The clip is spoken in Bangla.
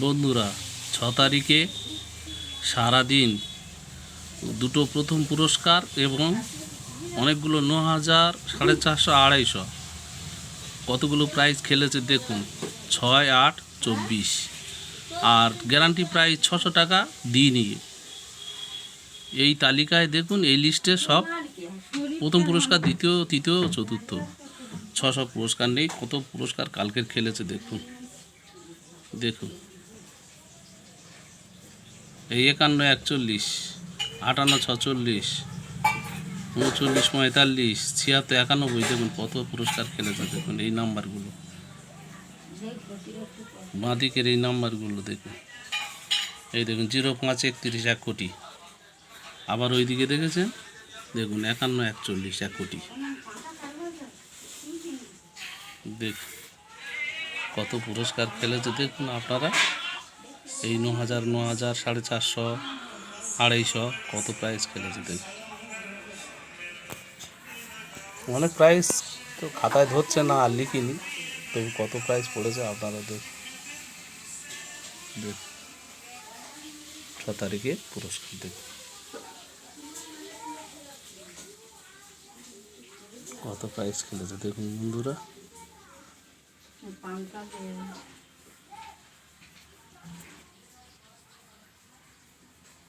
বন্ধুরা, ছ তারিখে সারাদিন দুটো প্রথম পুরস্কার এবং অনেকগুলো ন হাজার সাড়ে চারশো আড়াইশো। কতগুলো প্রাইজ খেলেছে দেখুন, ছয় আট চব্বিশ। আর গ্যারান্টি প্রাইজ ছশো টাকা দিইনি। এই তালিকায় দেখুন, এই লিস্টে সব প্রথম পুরস্কার, দ্বিতীয়, তৃতীয়, চতুর্থ। ছশো পুরস্কার নেই, কত পুরস্কার কালকের খেলেছে দেখুন। দেখুন। এই একান্ন একচল্লিশ, আটান্ন ছচল্লিশ, উনচল্লিশ পঁয়তাল্লিশ, ছিয়াত্তর একানব্বই, দেখুন কত পুরস্কার খেলেছে, দেখুন এই নাম্বারগুলো। বাঁদিকের এই নাম্বারগুলো দেখুন। এই দেখুন, জিরো পাঁচ একত্রিশ এক কোটি। আবার ওইদিকে দেখেছেন? দেখুন, একান্ন একচল্লিশ এক কোটি। দেখ, কত পুরস্কার খেলেছে, দেখুন আপনারা। এই ন হাজার ন হাজার সাড়ে চারশো, আড়াইশো, কত প্রাইস খেলেছে দেখুন অনেক প্রাইস তো খাতায় ধরছে না, আর লিখিনি। তবু কত প্রাইস পড়েছে আপনারা দেখ। দেখ। ছ তারিখে পুরস্কার দেখুন কত প্রাইস খেলেছে দেখুন বন্ধুরা।